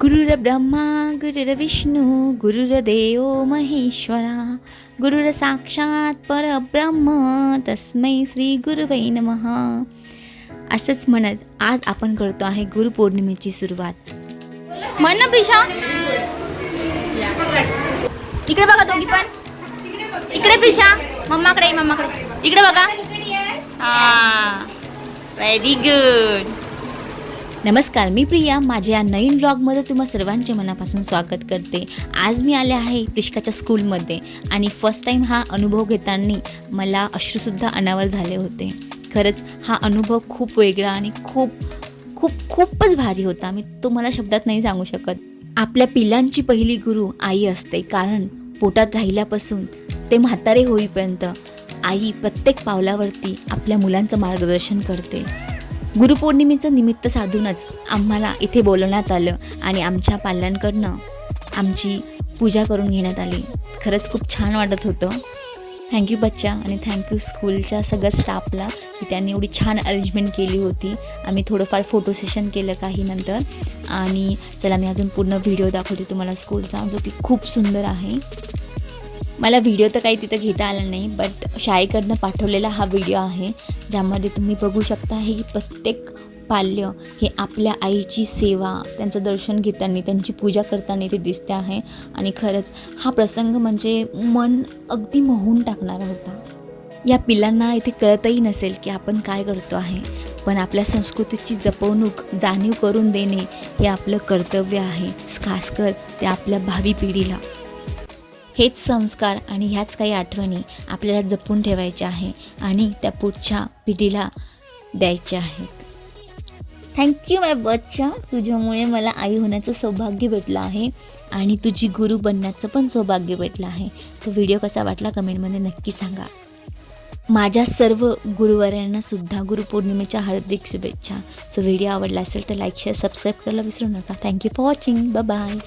गुरुर्ब्रह्मा गुरुर्विष्णू गुरुर्देव महेश्वरा गुरुर साक्षात परब्रह्म तस्मै श्री गुरुवै नमः. असंच म्हणत आज आपण करतो आहे गुरुपौर्णिमेची सुरुवात. म्हण ना प्रिशा. इकडे बघा दोघी पण. इकडे प्रिशा. मम्माकडे मम्माकडे. इकडे बघा. हा. व्हेरी गुड नमस्कार मी प्रिया. माझ्या नवीन ब्लॉगमध्ये तुम्हा सर्वांचे मनापासून स्वागत करते. आज मी आले आहे प्रिष्काच्या स्कूलमध्ये आणि फर्स्ट टाईम हा अनुभव घेताना मला अश्रूसुद्धा अनावर झाले होते. खरंच हा अनुभव खूप वेगळा आणि खूप खूप खूपच भारी होता. मी तुम्हाला शब्दात नाही सांगू शकत. आपल्या पिलांची पहिली गुरु आई असते. कारण पोटात राहिल्यापासून ते म्हातारे होईपर्यंत आई प्रत्येक पावलावरती आपल्या मुलांचं मार्गदर्शन करते. गुरुपौर्णिमेचं निमित्त साधूनच आम्हाला इथे बोलवण्यात आलं आणि आमच्या पाल्यांकडनं आमची पूजा करून घेण्यात आली. खरंच खूप छान वाटत होतं. थँक्यू बच्चा आणि थँक्यू स्कूलच्या सगळ्या स्टाफला की त्यांनी एवढी छान अरेंजमेंट केली होती. आम्ही थोडंफार फोटो सेशन केलं काही नंतर. आणि चला मी अजून पूर्ण व्हिडिओ दाखवते तुम्हाला. स्कूलचा जो की खूप सुंदर आहे. मला व्हिडिओ तर काही तिथं घेता आला नाही बट शाळेकडनं पाठवलेला हा व्हिडिओ आहे ज्यामध्ये तुम्ही बघू शकता हे प्रत्येक पाल्य हे आपल्या आईची सेवा त्यांचं दर्शन घेताना त्यांची पूजा करताना ते दिसते आहे. आणि खरंच हा प्रसंग म्हणजे मन अगदी मोहून टाकणारा होता. या पिलांना इथे कळतही नसेल की आपण काय करतो आहे पण आपल्या संस्कृतीची जपवणूक जाणीव करून देणे हे आपलं कर्तव्य आहे. खासकर ते आपल्या भावी पिढीला. हेच संस्कार आणि ह्याच काही आठवणी आपल्याला जपून ठेवायच्या आहे आणि त्या पुढच्या पिढीला द्यायच्या आहेत. थँक्यू माय बच्चा. तुझ्यामुळे मला आई होण्याचं सौभाग्य भेटलं आहे आणि तुझी गुरु बनण्याचं पण सौभाग्य भेटलं आहे. तो व्हिडिओ कसा वाटला कमेंटमध्ये नक्की सांगा. माझ्या सर्व गुरुवाऱ्यांनासुद्धा गुरुपौर्णिमेच्या हार्दिक शुभेच्छा. सो व्हिडिओ आवडला असेल तर लाईक शेअर सबस्क्राईब करायला विसरू नका. Thank you for watching bye